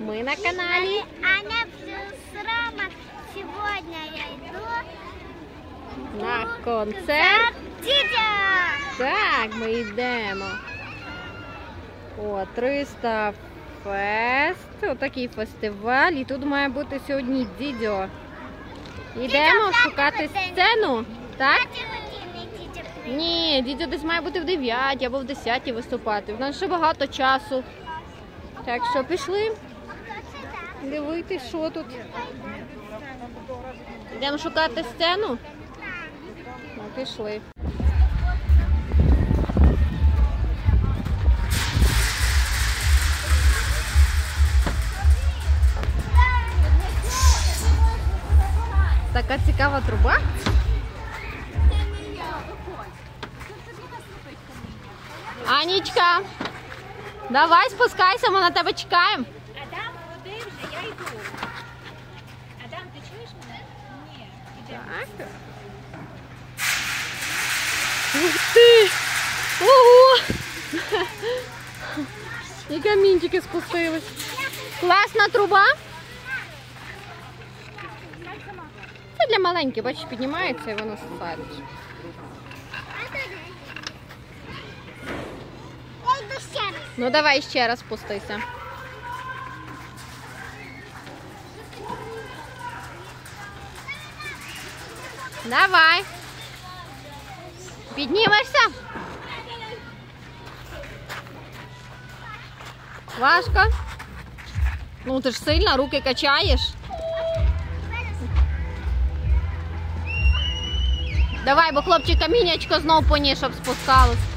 Ми на каналі. Аня Срама. Сегодня я иду На концерт. Дідя! Так, ми йдемо. О, 300 фест. Отакий фестиваль. І тут має бути сьогодні дідьо. Йдемо шукати сцену. Так? Ні, дідьо десь має бути в 9 або в 10 виступати. У нас ще багато часу. Так що пішли дивитись, що тут. Йдемо шукати сцену. Ну, пішли. Така цікава труба. Анічка, давай спускайся, ми на тебе чекаємо. Так. Ух ти! Ого! І камінчики спустились. Класна труба. Це для маленьких, бачиш, піднімається і воно садить. Я йду ще раз. Ну давай ще раз спустися. Давай. Піднімешся? Важко? Ну ти ж сильно руки качаєш. Давай, бо хлопчик камінячко знов по ній, щоб спускалось.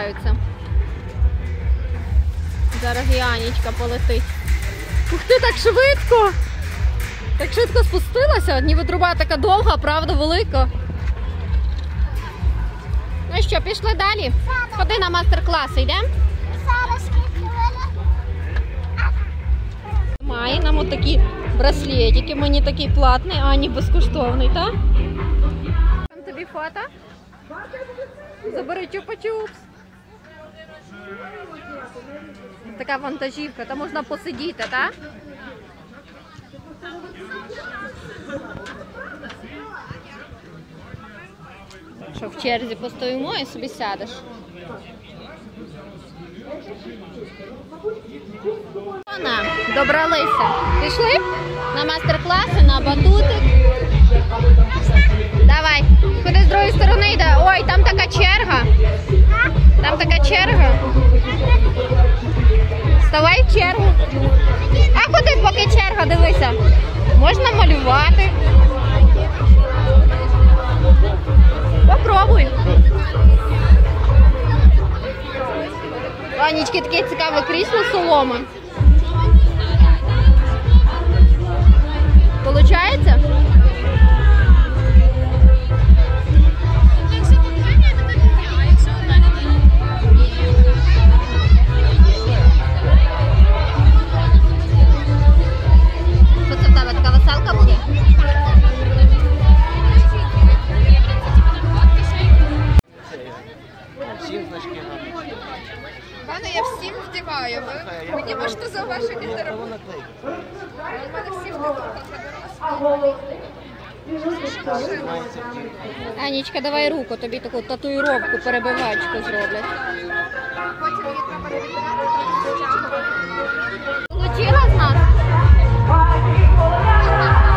Граються. Зараз і Анічка полетить. Ух ти, так швидко! Так швидко спустилася, ніби труба така довга, правда, велика. Ну що, пішли далі? Ходи на мастер-класи, йдемо? Має нам отакі браслетики, мені такий платний, Ані безкоштовний, так? Там тобі фото? Забери чупа-чупс. Така вантажівка, там можна посидіти, так? Що в черзі постоїмо і собі сядеш. Добралися. Пішли на мастер-класи, на батутик. Давай, ходи з другої сторони йде. Ой, там така черга. Там така черга. Вставай в чергу. А ходи, поки черга, дивися. Можна малювати. Попробуй. Анічки таке цікаве крісло соломи. Получається? У мене всі вдягнуть. Анічка, давай руку, тобі таку татуїровку, перебивачку зроблять. Потім її треба перевіряти. Получила з нас?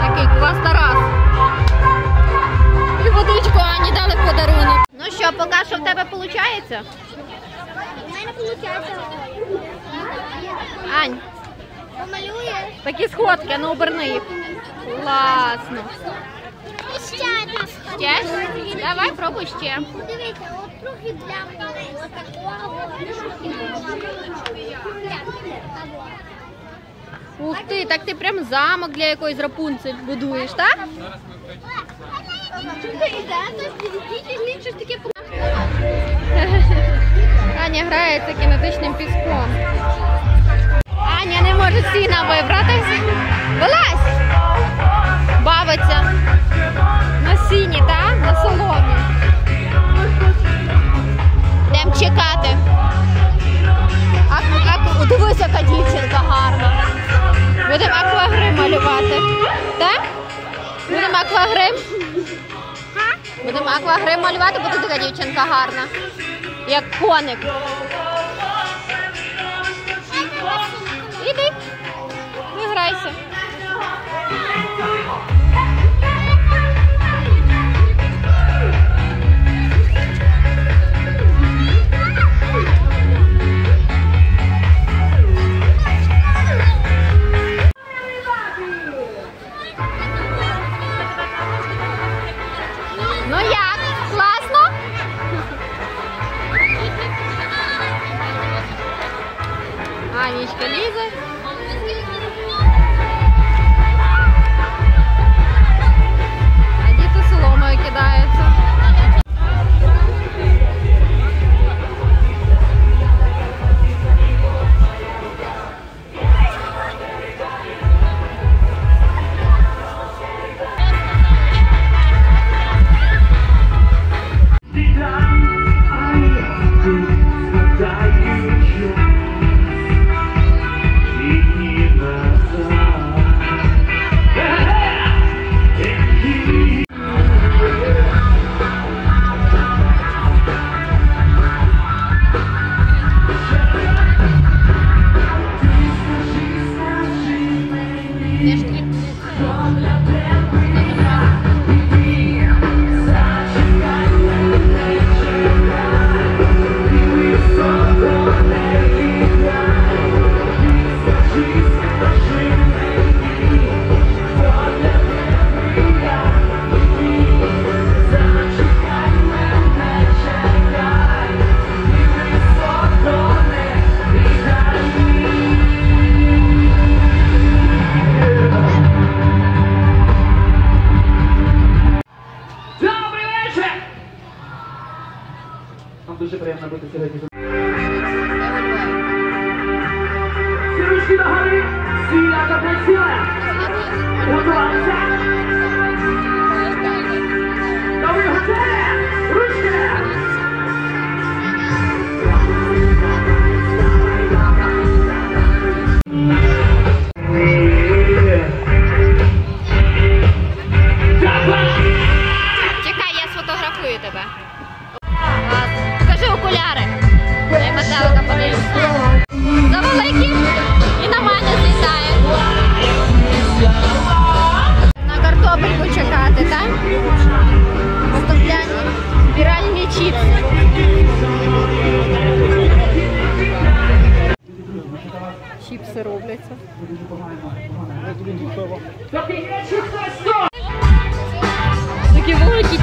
Такий квас Тарас. І водичку Ані дали в подарунок. Ну що, поки що в тебе виходить? У мене виходить. Ань, такі сходки, ну оберни їх. Класно. Ще. Ще? Давай пробуй ще. Дивіться, от трохи такого. Ух ти, так ти прям замок для якоїсь Рапунцель будуєш, так? Аня грається кінетичним піском. Аня не може сіна вибрати. Вилазь! Бавиться на сіні, так? На соломі. Йдемо чекати. А, а, дивись, яка дівчинка гарна. Будемо аквагрим малювати. Так? Будемо аквагрим? Будемо аквагрим малювати, буде така дівчинка гарна. Як коник. Не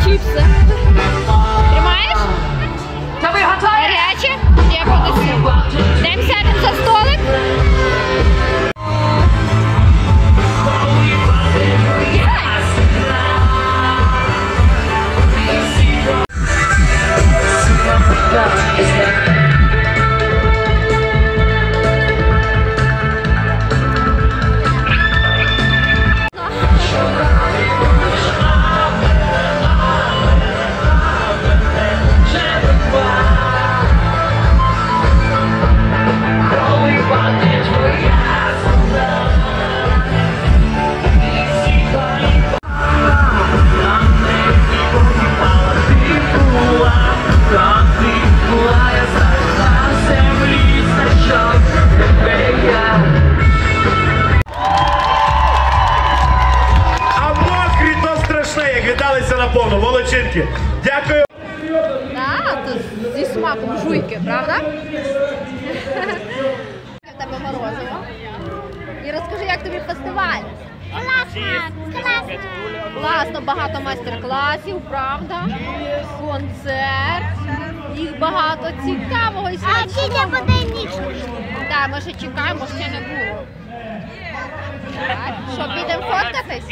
великі Смаком жуйки, правда? Тебе морозиво. І розкажи, як тобі фестиваль? Класно, класно. Класно, багато майстер-класів, правда? Концерт. їх багато цікавого і А тітя буде ніч. Так, ми ще чекаємо, ще не було. Так, що, підемо фоткатись?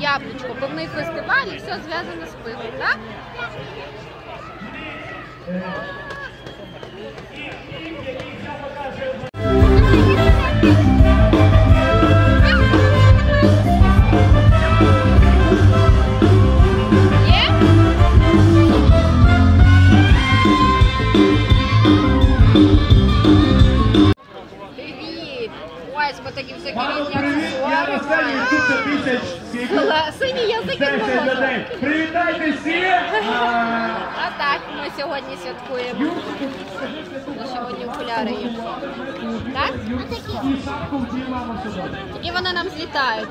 Яблучко, пивний фестиваль і все зв'язане з пивом, так? Є? Тисяч скільки? Ла- Сині язики. Привітайте всі! Сьогодні святкуємо. На сьогодні окуляри є. Так? Тоді вони нам злітають.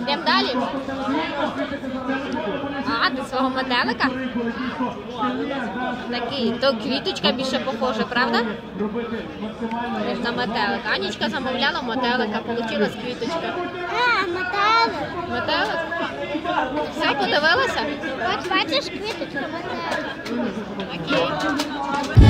Йдемо далі? А, ти свого метелика? Такий, то квіточка більше похожа, правда? На метелика. Анічка замовляла метелика, получила квіточка. А, метали. Метелик? Все, подивилася? От бачиш квіточка мотала. Окей.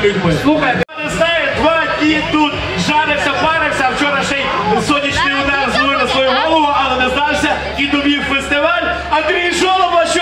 Маніпулювання людьми. Слухай, Не знаю, два дні тут жарився, парився, а вчора ще й сонячний удар злив на свою голову, але не здався і довів фестиваль. Андрій Жолоб, ваші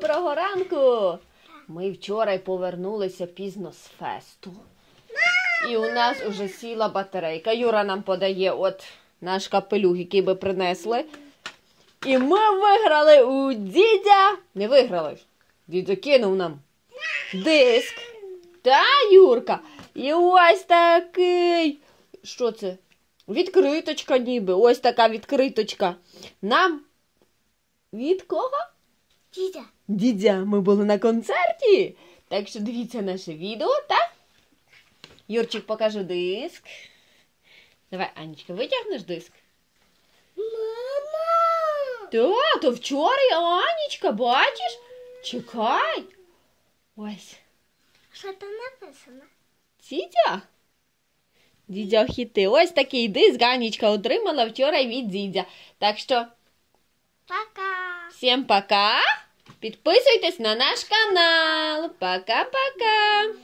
доброго ранку! Ми вчора повернулися пізно з фесту. І у нас уже сіла батарейка. Юра нам подає от наш капелюх, який би принесли. І ми виграли у дідя. Не виграли. Дідя кинув нам диск. Та, Юрка. І ось такий. Що це? Відкриточка ніби. Ось така відкриточка. Нам від кого? Дідя. Дідя, ми були на концерті. Так що дивіться наше відео, так? Юрчик покаже диск. Давай, Анечка, витягнеш диск? Мама. Та, то вчора я Анечка, бачиш? Чекай. Ось. Що там написано? Дідя? Дідя хіти. Ось такий диск Анечка отримала вчора від дідя. Так що Пока. всім пока. Підписуйтесь на наш канал. Пока-пока.